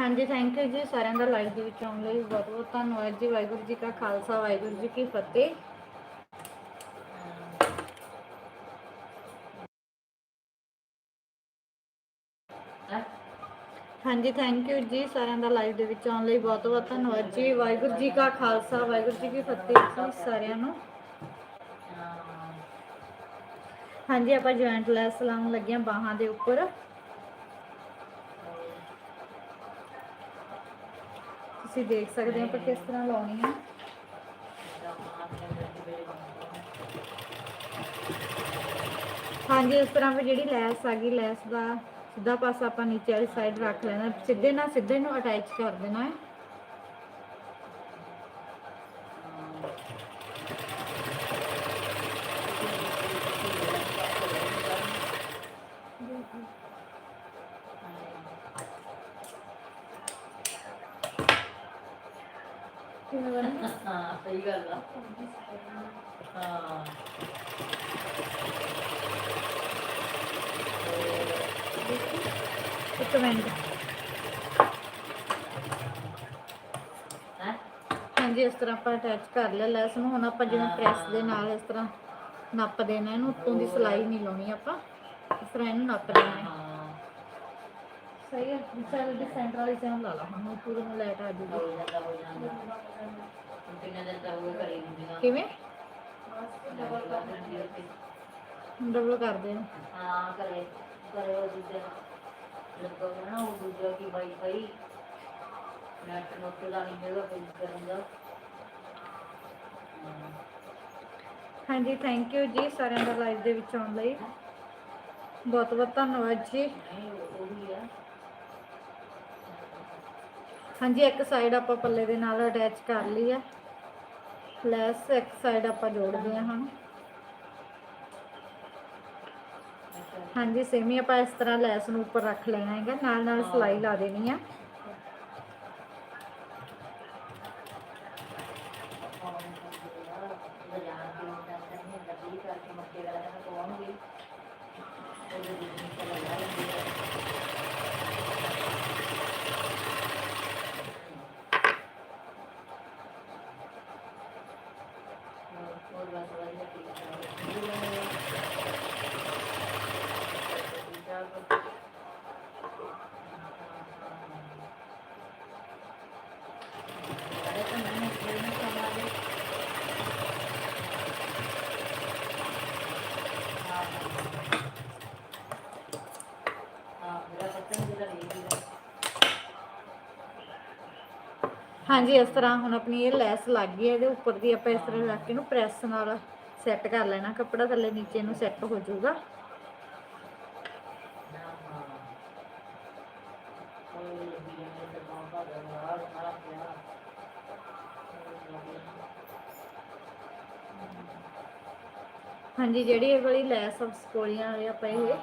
ਹਾਂਜੀ thank you ਜੀ ਸਾਰਿਆਂ ਦਾ ਲਾਈਵ ਦੇ ਵਿੱਚ ਆਉਣ ਲਈ ਬਹੁਤ ਬਹੁਤ ਧੰਨਵਾਦ ਜੀ, ਵਾਹਿਗੁਰੂ ਜੀ ਕਾ ਖਾਲਸਾ, ਵਾਹਿਗੁਰੂ ਜੀ ਕੀ ਫਤਿਹ। ਹਾਂਜੀ ਥੈਂਕ ਯੂ ਜੀ ਸਾਰਿਆਂ ਦਾ ਲਾਈਵ ਦੇ ਵਿੱਚ ਆਉਣ ਲਈ ਬਹੁਤ ਬਹੁਤ ਧੰਨਵਾਦ ਜੀ, ਵਾਹਿਗੁਰੂ ਜੀ ਕਾ ਖਾਲਸਾ, ਵਾਹਿਗੁਰੂ ਜੀ ਕੀ ਫਤਿਹ ਜੀ ਸਾਰਿਆਂ ਨੂੰ। ਹਾਂਜੀ, ਆਪਾਂ ਜੁਆਇੰਟ ਲੈਸ ਲਾਉਣ ਲੱਗਿਆ ਬਾਹਾਂ ਦੇ ਉੱਪਰ। ਤੁਸੀਂ ਦੇਖ ਸਕਦੇ ਹੋ ਆਪਾਂ ਕਿਸ ਤਰ੍ਹਾਂ ਲਾਉਣੀ ਹੈ ਹਾਂਜੀ ਇਸ ਤਰ੍ਹਾਂ ਵੀ ਜਿਹੜੀ ਲੈਸ ਆ ਗਈ, ਲੈਸ ਦਾ ਸਿੱਧਾ ਪਾਸਾ ਆਪਾਂ ਨੀਚੇ ਵਾਲੀ ਸਾਈਡ ਰੱਖ ਲੈਣਾ। ਸਿੱਧੇ ਨਾਲ ਸਿੱਧੇ ਨੂੰ ਅਟੈਚ ਕਰ ਦੇਣਾ ਹੈ ਕਿਵੇਂ ਬਣਾ ਹਾਂ ਸਹੀ ਗੱਲ ਆ ਹਾਂ ਇੱਕ ਮਿੰਟ ਹੈ ਹਾਂਜੀ ਇਸ ਤਰ੍ਹਾਂ ਆਪਾਂ ਅਟੈਚ ਕਰ ਲਿਆ ਲੈਸ ਨੂੰ। ਹੁਣ ਆਪਾਂ ਜਿਵੇਂ ਪ੍ਰੈਸ ਦੇ ਨਾਲ ਇਸ ਤਰ੍ਹਾਂ ਨੱਪ ਦੇਣਾ ਇਹਨੂੰ ਉੱਤੋਂ ਦੀ ਸਲਾਈ ਨਹੀਂ ਲਾਉਣੀ ਆਪਾਂ। ਇਸ ਤਰ੍ਹਾਂ ਇਹਨੂੰ ਨੱਪ ਦੇਣਾ ਹੈ। ਹਾਂ। ਸਹੀ ਹੈ। ਚੱਲ ਦੀ ਸੈਂਟਰ ਵਾਲੀ ਸੈਮ ਲਾ ਲਾ। ਹੁਣ ਪੂਰੇ ਨੂੰ ਲਾਈਟ ਆ ਜੂਗੀ ਹੋ ਹੋ ਕਿਵੇਂ? ਡਬਲ ਕਰ ਦੇ। ਹਾਂ ਕਰੇ। ਕਰੇ ਉਹ ਦੂਜੇ। ਲੱਗੋ ਨਾ ਉਹ ਦੂਜਾ ਕੀ ਵਾਈਫਾਈ ਨੈਟ ਨੋਟ ਨਹੀਂ ਹੈਗਾ ਕੋਈ ਕਰਨ ਦਾ ਹਾਂ। ਹਾਂਜੀ ਥੈਂਕ ਯੂ ਜੀ ਸਾਰਿਆਂ ਦਾ ਲਾਈਵ ਦੇ ਵਿੱਚ ਆਉਣ ਲਈ। ਬਹੁਤ ਬਹੁਤ ਧੰਨਵਾਦ ਜੀ। ਹਾਂਜੀ, ਇੱਕ ਸਾਈਡ ਆਪਾਂ ਪੱਲੇ ਦੇ ਨਾਲ ਅਟੈਚ ਕਰ ਲਈ ਹੈ ਲੈਸ ਇੱਕ ਸਾਈਡ ਆਪਾਂ ਜੋੜਦੇ ਹਾਂ ਹੁਣ। ਹਾਂਜੀ ਸੇਮੀ ਆਪਾਂ ਇਸ ਤਰ੍ਹਾਂ ਲੈਸ ਨੂੰ ਉੱਪਰ ਰੱਖ ਲੈਣਾ ਹੈਗਾ। ਨਾਲ ਨਾਲ ਸਲਾਈ ਲਾ ਦੇਣੀ ਆ। ਹਾਂਜੀ, ਇਸ ਤਰ੍ਹਾਂ ਹੁਣ ਆਪਣੀ ਇਹ ਲੈਸ ਲੱਗ ਗਈ ਹੈ, ਇਹਦੇ ਉੱਪਰ ਦੀ ਆਪਾਂ ਇਸ ਤਰ੍ਹਾਂ ਰੱਖ ਕੇ ਇਹਨੂੰ ਪ੍ਰੈਸ ਨਾਲ ਸੈੱਟ ਕਰ ਲੈਣਾ, ਕੱਪੜਾ ਥੱਲੇ ਨੀਚੇ ਨੂੰ ਸੈੱਟ ਹੋ ਜਾਊਗਾ। ਹਾਂਜੀ, ਜਿਹੜੀ ਇਹ ਵਾਲੀ ਲੈਸ ਕੋਲੀਆਂ ਵਾਲੀ ਆਪਾਂ ਇਹ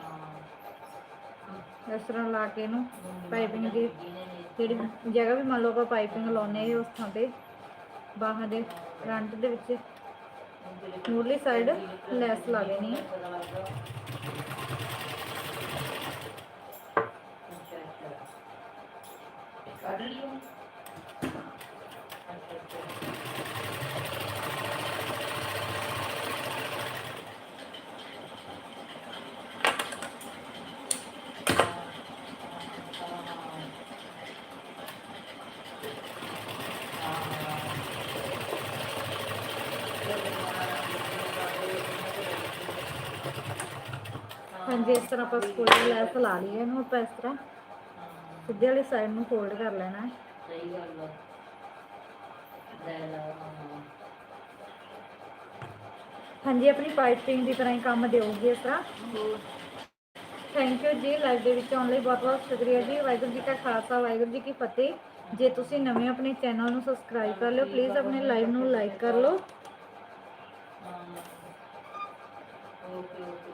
ਇਸ ਤਰ੍ਹਾਂ ਲਾ ਕੇ ਇਹਨੂੰ ਪਾਈਪਿੰਗ ਦੀ ਜਿਹੜੀ ਜਗ੍ਹਾ ਵੀ ਮੰਨ ਲਓ ਆਪਾਂ ਪਾਈਪਿੰਗ ਲਾਉਨੇ ਉਸ ਥਾਂ ਤੇ, ਬਾਹਾਂ ਦੇ ਫਰੰਟ ਦੇ ਵਿੱਚ, ਮੂਰਲੀ ਸਾਈਡ ਲੈਸ ਲਾ ਦੇਣੀ ਹੈ ਕੱਢ ਲਿਓ ਹਾਂਜੀ ਇਸ ਤਰ੍ਹਾਂ ਆਪਾਂ ਸਕੂਲ ਲੈਸ ਲਾ ਲਈ ਹੈ ਇਹਨੂੰ ਆਪਾਂ ਇਸ ਤਰ੍ਹਾਂ ਸਿੱਧੇ ਵਾਲੀ ਸਾਈਡ ਨੂੰ ਫੋਲਡ ਕਰ ਲੈਣਾ ਹੈ। ਸਹੀ ਗੱਲ ਹਾਂਜੀ ਆਪਣੀ ਪਾਈਪਿੰਗ ਦੀ ਤਰ੍ਹਾਂ ਹੀ ਕੰਮ ਦਿਓਗੇ ਇਸ ਤਰ੍ਹਾਂ। ਥੈਂਕ ਯੂ ਜੀ ਲਾਈਵ ਦੇ ਵਿੱਚ ਆਉਣ ਲਈ ਬਹੁਤ ਬਹੁਤ ਸ਼ੁਕਰੀਆ ਜੀ। ਵਾਹਿਗੁਰੂ ਜੀ ਕਾ ਖਾਲਸਾ ਵਾਹਿਗੁਰੂ ਜੀ ਕੀ ਫਤਿਹ। ਜੇ ਤੁਸੀਂ ਨਵੇਂ ਆਪਣੇ ਚੈਨਲ ਨੂੰ ਸਬਸਕ੍ਰਾਈਬ ਕਰ ਲਿਓ ਪਲੀਜ਼ ਆਪਣੇ ਲਾਈਵ ਨੂੰ ਲਾਈਕ ਕਰ ਲਓ। ਓਕੇ।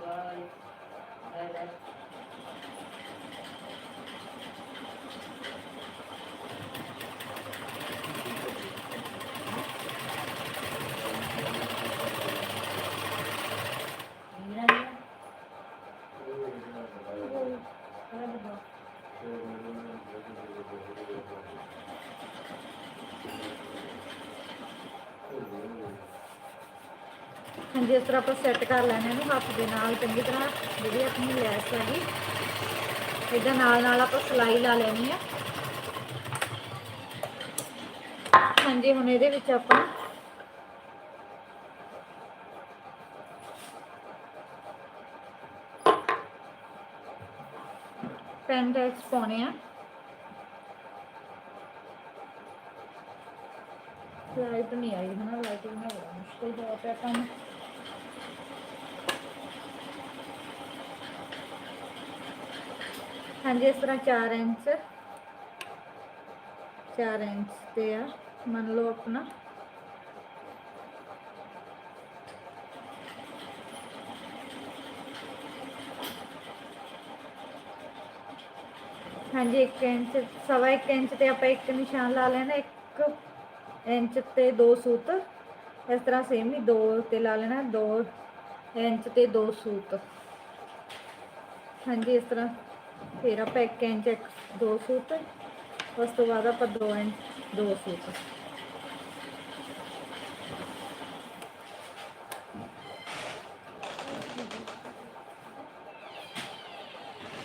ਜਿਸ ਤਰ੍ਹਾਂ ਆਪਾਂ ਸੈੱਟ ਕਰ ਲੈਣੇ ਇਹਨੂੰ ਹੱਥ ਦੇ ਨਾਲ ਚੰਗੀ ਤਰ੍ਹਾਂ ਜਿਹੜੀ ਆਪਣੀ ਲੈਸ ਹੈਗੀ, ਇਹਦਾ ਨਾਲ ਨਾਲ ਆਪਾਂ ਸਲਾਈ ਲਾ ਲੈਣੀ ਆ ਹਾਂਜੀ, ਹੁਣ ਇਹਦੇ ਵਿੱਚ ਆਪਾਂ ਪੈਨ ਟੈਕਸ ਪਾਉਣੇ ਆ। ਲਾਈਟ ਨਹੀਂ ਆਈ, ਹਨਾ, ਲਾਈਟ ਬਿਨਾ ਬੜਾ ਮੁਸ਼ਕਿਲ ਹੋਇਆ ਪਿਆ ਕੰਮ। ਹਾਂਜੀ ਇਸ ਤਰ੍ਹਾਂ 4 ਇੰਚ 4 ਇੰਚ ਤੇ ਆ ਮੰਨ ਲਓ ਆਪਣਾ ਹਾਂਜੀ 1 ਇੰਚ ਸਵਾ 1 ਇੰਚ ਤੇ ਆਪਾਂ ਇੱਕ ਨਿਸ਼ਾਨ ਲਾ ਲੈਣਾ 1 ਇੰਚ ਤੇ ਦੋ ਸੂਤ ਇਸ ਤਰ੍ਹਾਂ ਸੇਮ ਹੀ ਦੋ ਤੇ ਲਾ ਲੈਣਾ 2 ਇੰਚ ਤੇ ਦੋ ਸੂਤ ਹਾਂਜੀ ਇਸ ਤਰ੍ਹਾਂ ਫਿਰ ਆਪਾਂ 1 ਇੰਚ ਇੱਕ ਦੋ ਸੂਤ ਉਸ ਤੋਂ ਬਾਅਦ ਆਪਾਂ 2 ਇੰਚ ਦੋ ਸੂਤ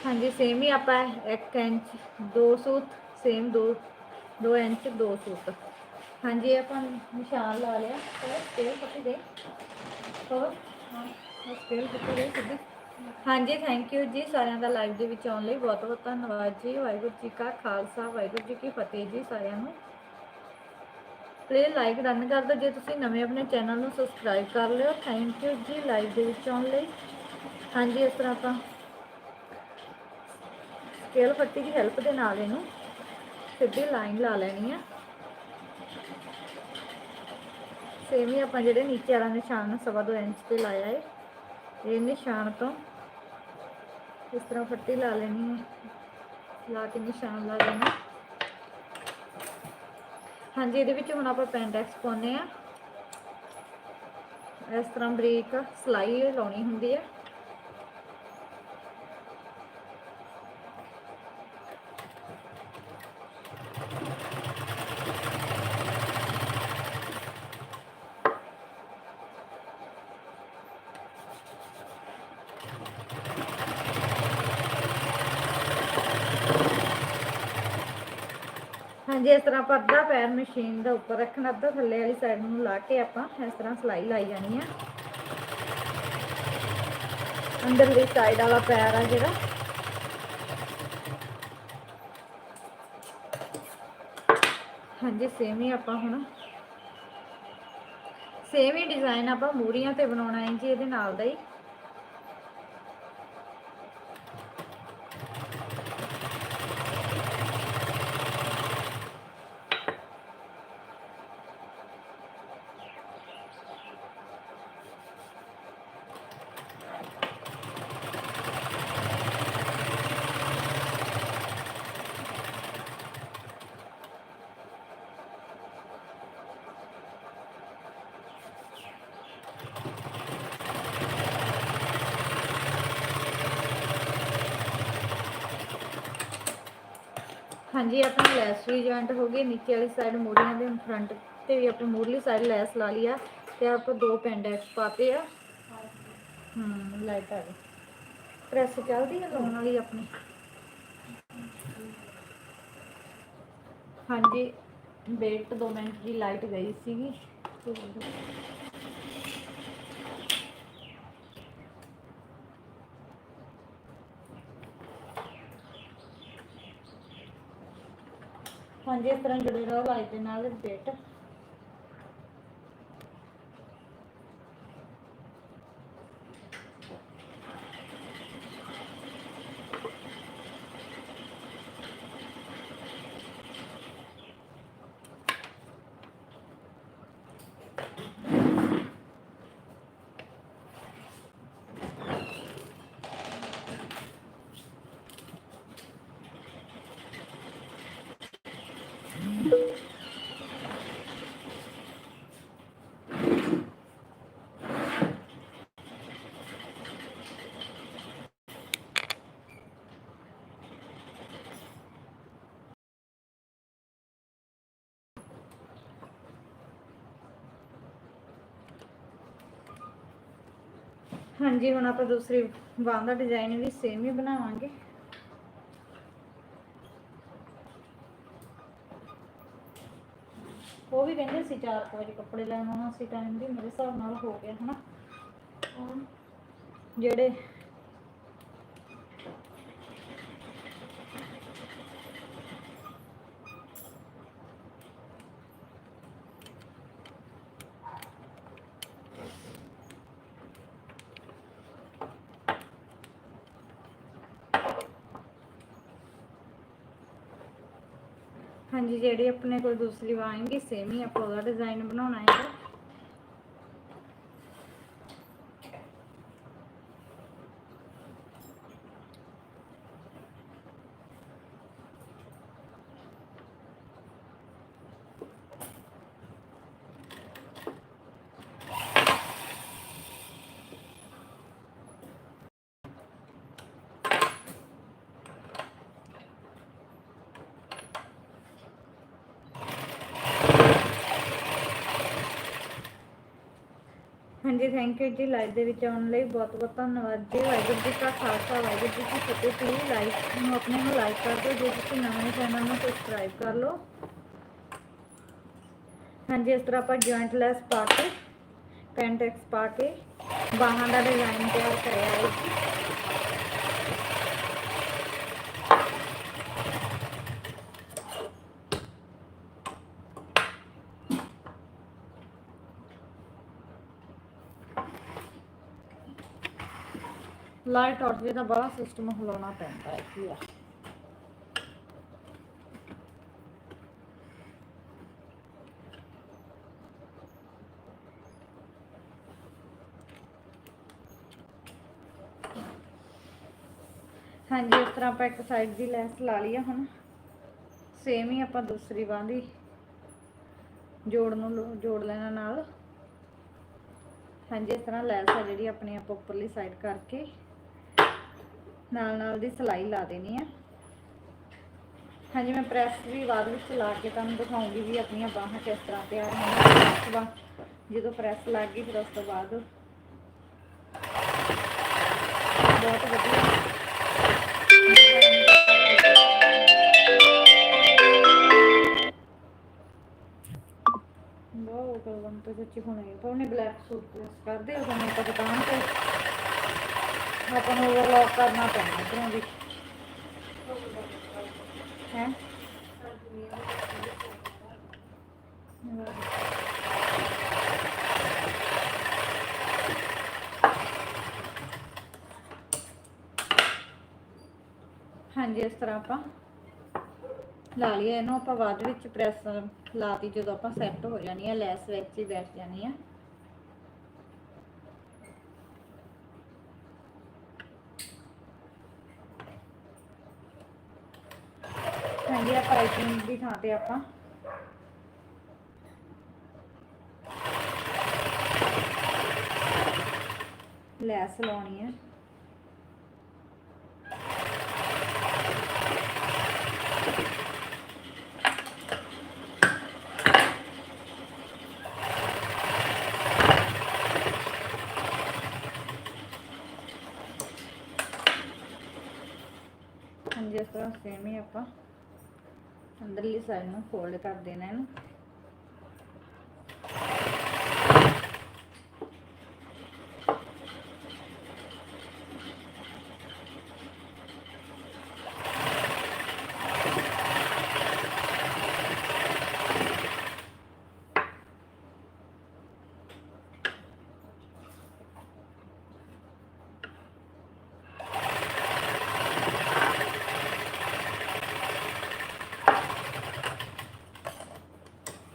ਹਾਂਜੀ ਸੇਮ ਹੀ ਆਪਾਂ 1 ਇੰਚ ਦੋ ਸੂਤ ਸੇਮ ਦੋ 2 ਇੰਚ ਦੋ ਸੂਤ ਹਾਂਜੀ ਇਹ ਆਪਾਂ ਨਿਸ਼ਾਨ ਲਾ ਲਿਆ ਹੋਰ ਸਕੇਲ ਪੱਟੀ ਦੇ ਹੋਰ ਹਾਂਜੀ ਥੈਂਕ ਯੂ ਜੀ ਸਾਰਿਆਂ ਦਾ ਲਾਈਵ ਦੇ ਵਿੱਚ ਆਉਣ ਲਈ ਬਹੁਤ ਬਹੁਤ ਧੰਨਵਾਦ ਜੀ। ਵਾਹਿਗੁਰੂ ਜੀ ਕਾ ਖਾਲਸਾ, ਵਾਹਿਗੁਰੂ ਜੀ ਕੀ ਫਤਿਹ ਜੀ ਸਾਰਿਆਂ ਨੂੰ। ਪਲੀਜ਼ ਲਾਈਕ ਰਨ ਕਰ ਦਿਓ। ਜੇ ਤੁਸੀਂ ਨਵੇਂ ਆਪਣੇ ਚੈਨਲ ਨੂੰ ਸਬਸਕ੍ਰਾਈਬ ਕਰ ਲਿਓ ਥੈਂਕ ਯੂ ਜੀ ਲਾਈਵ ਦੇ ਵਿੱਚ ਆਉਣ ਲਈ। ਹਾਂਜੀ, ਇਸ ਤਰ੍ਹਾਂ ਆਪਾਂ ਸਕੇਲ ਫੱਟੀ ਦੀ ਹੈਲਪ ਦੇ ਨਾਲ ਇਹਨੂੰ ਸਿੱਧੀ ਲਾਈਨ ਲਾ ਲੈਣੀ ਆ। ਸੇਮ ਹੀ ਆਪਾਂ ਜਿਹੜੇ ਨੀਚੇ ਵਾਲਾ ਨਿਸ਼ਾਨ ਸਵਾ ਦੋ ਇੰਚ ਤੇ ਲਾਇਆ ਹੈ ਇਹ ਨਿਸ਼ਾਨ ਤੋਂ ਇਸ ਤਰ੍ਹਾਂ ਪੱਟੀ ਲਾ ਲੈਣੀ ਹੈ। ਲਾ ਕੇ ਨਿਸ਼ਾਨ ਲਾ ਲੈਣਾ ਹਾਂਜੀ, ਇਹਦੇ ਵਿੱਚ ਹੁਣ ਆਪਾਂ ਪੈਂਟੈਕਸ ਪਾਉਨੇ ਆ ਇਸ ਤਰ੍ਹਾਂ ਬਰੀਕ ਸਲਾਈ ਲਾਉਣੀ ਹੁੰਦੀ ਹੈ। ਹਾਂਜੀ ਇਸ ਤਰ੍ਹਾਂ ਆਪਾਂ ਅੱਧਾ ਪੈਰ ਮਸ਼ੀਨ ਦਾ ਉੱਪਰ ਰੱਖਣਾ ਅੱਧਾ ਥੱਲੇ ਵਾਲੀ ਸਾਈਡ ਨੂੰ ਲਾ ਕੇ ਆਪਾਂ ਇਸ ਤਰ੍ਹਾਂ ਸਲਾਈ ਲਾਈ ਜਾਣੀ ਆ। ਅੰਦਰਲੀ ਸਾਈਡ ਵਾਲਾ ਪੈਰ ਆ ਜਿਹੜਾ। ਹਾਂਜੀ ਸੇਮ ਹੀ ਆਪਾਂ ਹੁਣ। ਸੇਮ ਹੀ ਡਿਜ਼ਾਈਨ ਆਪਾਂ ਮੂਰੀਆਂ ਤੇ ਬਣਾਉਣਾ ਹੈ ਜੀ, ਇਹਦੇ ਨਾਲ ਦਾ ਹੀ। ਹਾਂਜੀ, ਆਪਣੀ ਲੈਸ ਵੀ ਜੁਆਇੰਟ ਹੋ ਗਈ, ਨੀਚੇ ਵਾਲੀ ਸਾਈਡ ਮੋਰੀਆਂ ਦੇ ਫਰੰਟ ਤੇ ਵੀ ਆਪਾਂ ਮੂਰਲੀ ਸਾਈਡ ਲੈਸ ਲਾ ਲਈ ਆ ਤੇ ਆਪਾਂ ਦੋ ਪੈਂਡੈਕਸ ਪਾਤੇ ਆ। ਹੂੰ ਲਾਈਟ ਆ ਗਈ। ਪ੍ਰੈਸ ਚੱਲਦੀ ਹੈ ਲਾਉਣ ਵਾਲੀ ਆਪਣੀ? ਹਾਂਜੀ ਵੇਟ 2 ਮਿੰਟ ਦੀ ਲਾਈਟ ਗਈ ਸੀਗੀ। ਹਾਂਜੀ ਇਸ ਤਰ੍ਹਾਂ ਜੁੜੇ ਰਹੋ ਲਾਈਟ ਦੇ ਨਾਲ ਬੇਟ ਹਾਂਜੀ, ਹੁਣ ਆਪਾਂ ਦੂਸਰੀ ਬਾਂਹ ਦਾ ਡਿਜ਼ਾਈਨ ਵੀ ਸੇਮ ਹੀ ਬਣਾਵਾਂਗੇ। ਉਹ ਵੀ ਕਹਿੰਦੇ ਸੀ 4 ਵਜੇ ਕੱਪੜੇ ਲੈਣ ਆਉਣਾ ਸੀ ਟਾਈਮ ਵੀ ਮੇਰੇ ਹਿਸਾਬ ਨਾਲ ਹੋ ਗਿਆ, ਹਨਾ। ਹੁਣ ਜਿਹੜੇ ਹਾਂਜੀ ਜਿਹੜੀ ਆਪਣੇ ਕੋਲ ਦੂਸਰੀ ਵਾਂਗੀ ਸੇਮ ਹੀ ਆਪਾਂ ਉਹਦਾ ਡਿਜ਼ਾਈਨ ਬਣਾਉਣਾ ਹੈ ਹਾਂਜੀ ਥੈਂਕ ਯੂ ਜੀ। ਲਾਈਵ ਦੇ ਵਿੱਚ ਆਉਣ ਲਈ ਬਹੁਤ ਬਹੁਤ ਧੰਨਵਾਦ ਜੀ। ਵਾਹਿਗੁਰੂ ਜੀ ਕਾ ਖਾਲਸਾ, ਵਾਹਿਗੁਰੂ ਜੀ ਕੀ ਫਤਿਹ। ਪਲੀਜ਼ ਲਾਈਕ ਨੂੰ, ਆਪਣੇ ਨੂੰ ਲਾਈਕ ਕਰ ਦਿਓ। ਜੇ ਤੁਸੀਂ ਨਵੇਂ ਚੈਨਲ ਨੂੰ ਸਬਸਕ੍ਰਾਈਬ ਕਰ ਲਓ। ਹਾਂਜੀ, ਇਸ ਤਰ੍ਹਾਂ ਆਪਾਂ ਜੁਆਇੰਟ ਲੈਸ ਪਾ ਕੇ ਪੈਂਟੈਕਸ ਪਾ ਕੇ, ਬਾਹਾਂ ਦਾ ਡਿਜ਼ਾਈਨ ਤਿਆਰ ਕਰਿਆ ਹੈ ਜੀ। ਲਾਈਟ ਆਊਟ ਜੇ ਤਾਂ ਬੜਾ ਸਿਸਟਮ ਹਿਲਾਉਣਾ ਪੈਂਦਾ ਹੈ, ਕੀ ਆ। ਹਾਂਜੀ, ਇਸ ਤਰ੍ਹਾਂ ਆਪਾਂ ਇੱਕ ਸਾਈਡ ਦੀ ਲੈਸ ਲਾ ਲਈ ਆ ਹੁਣ। ਸੇਮ ਹੀ ਆਪਾਂ ਦੂਸਰੀ ਬਾਂਹ ਦੀ ਜੋੜ ਨੂੰ ਲੋ- ਜੋੜ ਲੈਣਾ ਨਾਲ। ਹਾਂਜੀ, ਇਸ ਤਰ੍ਹਾਂ ਲੈਸ ਆ ਜਿਹੜੀ ਆਪਣੀ ਆਪਾਂ ਉੱਪਰਲੀ ਸਾਈਡ ਕਰਕੇ। ਨਾਲ ਨਾਲ ਦੀ ਸਲਾਈ ਲਾ ਦੇਣੀ ਹੈ ਹਾਂਜੀ, ਮੈਂ ਪ੍ਰੈਸ ਵੀ ਬਾਅਦ ਵਿੱਚ ਲਾ ਕੇ ਤੁਹਾਨੂੰ ਦਿਖਾਉਂਗੀ ਵੀ ਆਪਣੀਆਂ ਬਾਹਾਂ ਕਿਸ ਤਰ੍ਹਾਂ ਤਿਆਰ ਹੋਣਗੀਆਂ ਜਦੋਂ ਪ੍ਰੈਸ ਲੱਗ ਗਈ, ਫਿਰ ਉਸ ਤੋਂ ਬਾਅਦ ਬਹੁਤ ਵਧੀਆ। ਬਹੁਤ ਕਲਮ ਤੇ ਸੱਚੀ ਹੋਣੀ, ਪਰ ਉਹਨੇ ਬਲੈਕ ਸੂਟ ਪ੍ਰੈਸ ਕਰਦੇ ਉਹ ਤੁਹਾਨੂੰ ਆਪਾਂ ਦੁਕਾਨ ਤੇ। ਆਪਾਂ ਨੂੰ ਓਵਰਲੌਕ ਕਰਨਾ ਪੈਣਾ ਇਧਰੋਂ ਵੀ ਹੈ ਹਾਂਜੀ ਇਸ ਤਰ੍ਹਾਂ ਆਪਾਂ ਲਾ ਲਿਆ ਇਹਨੂੰ ਆਪਾਂ ਬਾਅਦ ਵਿੱਚ ਪ੍ਰੈਸ ਲਾਤੀ ਜਦੋਂ ਆਪਾਂ ਸੈੱਟ ਹੋ ਜਾਣੀ ਆ ਲੈਸ ਵਿੱਚ ਹੀ ਬੈਠ ਜਾਣੀ ਆ ਹਾਂਜੀ ਆ ਪਾਈਪਿੰਗ ਦੀ ਥਾਂ ਤੇ ਆਪਾਂ। ਲੈਸ ਲਾਉਣੀ ਹੈ। ਹਾਂਜੀ, ਇਸ ਤਰ੍ਹਾਂ ਸੇਮ ਹੀ ਆਪਾਂ। ਅੰਦਰਲੀ ਸਾਈਡ ਨੂੰ ਫੋਲਡ ਕਰ ਦੇਣਾ ਇਹਨੂੰ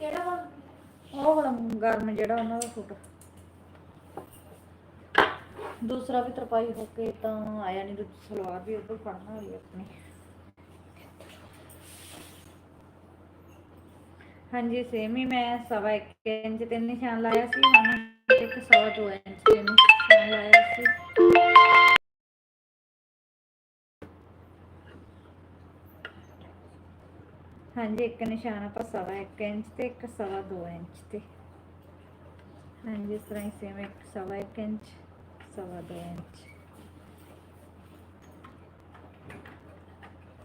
ਕਿਹੜਾ ਵਾ ਉਹ ਵਾਲਾ ਗਰਮ ਜਿਹੜਾ ਉਹਨਾਂ ਦਾ ਸੂਟ। ਦੂਸਰਾ ਵੀ ਤਰਪਾਈ ਹੋ ਕੇ ਤਾਂ ਆਇਆ ਨਹੀਂ ਦੂਜੀ ਸਲਵਾਰ ਵੀ ਉਧਰ ਫੜਨਾ ਹੋਈ ਆਪਣੀ। ਹਾਂਜੀ ਸੇਮ ਹੀ ਮੈਂ ਸਵਾ ਇੱਕ ਇੰਚ ਤੇ ਨਿਸ਼ਾਨ ਲਾਇਆ ਸੀ, ਹੁਣ ਇੱਕ ਸਵਾ ਦੋ ਇੰਚ ਤੇ ਨਿਸ਼ਾਨ ਲਾਇਆ ਸੀ। ਹਾਂਜੀ, ਇੱਕ ਨਿਸ਼ਾਨ ਆਪਾਂ ਸਵਾ ਇੱਕ ਇੰਚ ਤੇ, ਇੱਕ ਸਵਾ ਦੋ ਇੰਚ ਤੇ। ਹਾਂਜੀ ਇਸ ਤਰ੍ਹਾਂ ਹੀ ਸੇਮ ਇੱਕ ਸਵਾ ਇੱਕ ਇੰਚ ਸਵਾ ਦੋ ਇੰਚ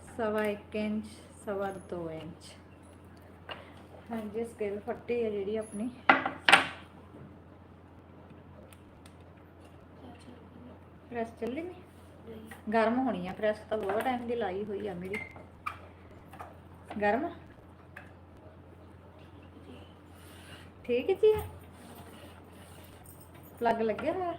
ਸਵਾ ਇੱਕ ਇੰਚ ਸਵਾ ਦੋ ਇੰਚ ਹਾਂਜੀ ਸਕੇਲ ਫੱਟੀ ਹੈ ਜਿਹੜੀ ਆਪਣੀ। ਪ੍ਰੈਸ ਚੱਲੀ ਨਹੀਂ। ਗਰਮ ਹੋਣੀ ਆ ਪ੍ਰੈਸ ਤਾਂ ਬਹੁਤ ਟਾਈਮ ਦੀ ਲਾਈ ਹੋਈ ਆ ਮੇਰੀ। ਗਰਮ? ਠੀਕ ਜੀ। ਪਲੱਗ ਲੱਗਿਆ ਹੋਇਆ?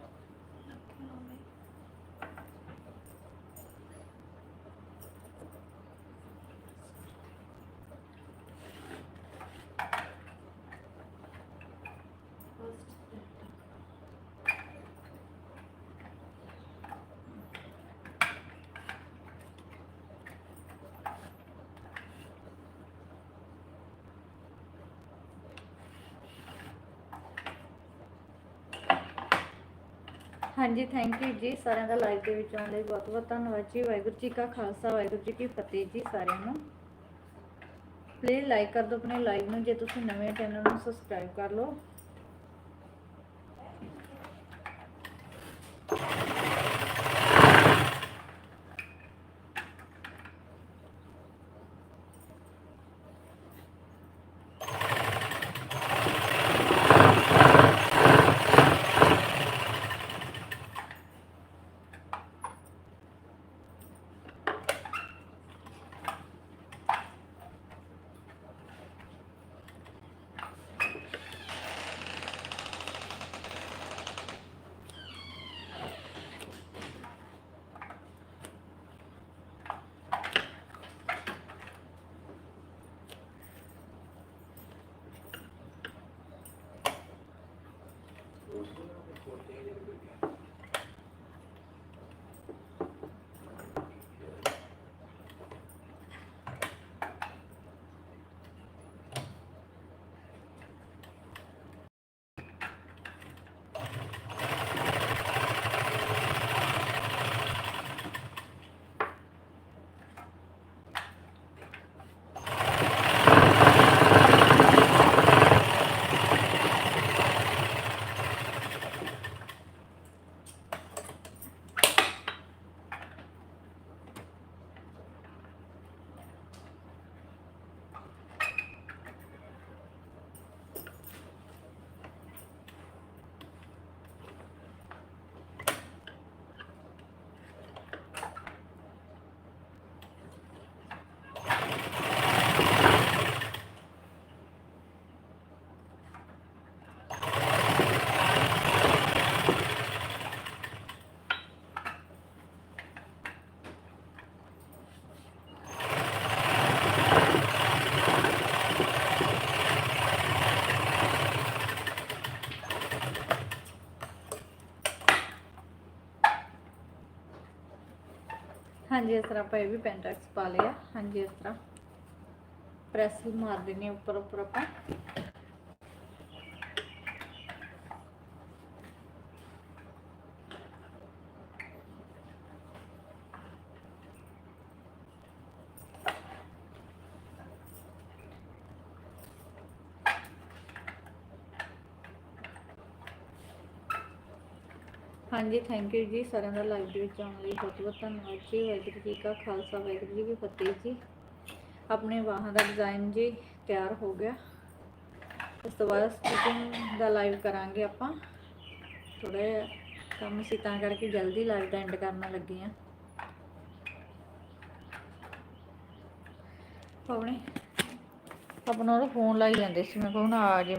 ਹਾਂਜੀ ਥੈਂਕ ਯੂ ਜੀ ਸਾਰਿਆਂ ਦਾ ਲਾਈਵ ਦੇ ਵਿੱਚ ਆਉਣ ਲਈ ਬਹੁਤ ਬਹੁਤ ਧੰਨਵਾਦ ਜੀ। ਵਾਹਿਗੁਰੂ ਜੀ ਕਾ ਖਾਲਸਾ, ਵਾਹਿਗੁਰੂ ਜੀ ਕੀ ਫਤਿਹ ਜੀ ਸਾਰਿਆਂ ਨੂੰ। ਪਲੀਜ਼ ਲਾਈਕ ਕਰ ਦਿਓ ਆਪਣੇ ਲਾਈਵ ਨੂੰ। ਜੇ ਤੁਸੀਂ ਨਵੇਂ ਚੈਨਲ ਨੂੰ ਸਬਸਕ੍ਰਾਈਬ ਕਰ ਲਓ। ਹਾਂਜੀ, ਇਸ ਤਰ੍ਹਾਂ ਆਪਾਂ ਇਹ ਵੀ ਪੈਂਟੈਕਸ ਪਾ ਲਿਆ ਹਾਂਜੀ, ਇਸ ਤਰ੍ਹਾਂ। ਪ੍ਰੈਸ ਮਾਰ ਦੇਣੀ ਆ ਉੱਪਰ ਉੱਪਰ ਆਪਾਂ। ਹਾਂਜੀ ਥੈਂਕ ਯੂ ਜੀ ਸਾਰਿਆਂ ਦਾ ਲਾਈਵ ਦੇ ਵਿੱਚ ਆਉਣ ਲਈ ਬਹੁਤ ਬਹੁਤ ਧੰਨਵਾਦ ਜੀ। ਵਾਹਿਗੁਰੂ ਜੀ ਕਾ ਖਾਲਸਾ, ਵਾਹਿਗੁਰੂ ਜੀ ਕੀ ਫਤਿਹ ਜੀ। ਆਪਣੇ ਵਾਹਾਂ ਦਾ ਡਿਜ਼ਾਈਨ ਜੀ ਤਿਆਰ ਹੋ ਗਿਆ। ਉਸ ਤੋਂ ਬਾਅਦ ਸਟਿਚਿੰਗ ਦਾ ਲਾਈਵ ਕਰਾਂਗੇ ਆਪਾਂ। ਥੋੜਾ ਜਿਹਾ ਕੰਮ ਸੀ ਤਾਂ ਕਰਕੇ ਜਲਦੀ ਲਾਈਵ ਦਾ ਐਂਡ ਕਰਨ ਲੱਗੇ ਆ ਆਪਣੇ ਆਪਣਾ ਉਹਦਾ ਫੋਨ ਲਾਈ ਜਾਂਦੇ ਸੀ, ਮੈਂ ਕਿਹਾ ਹੁਣ ਆ ਜੇ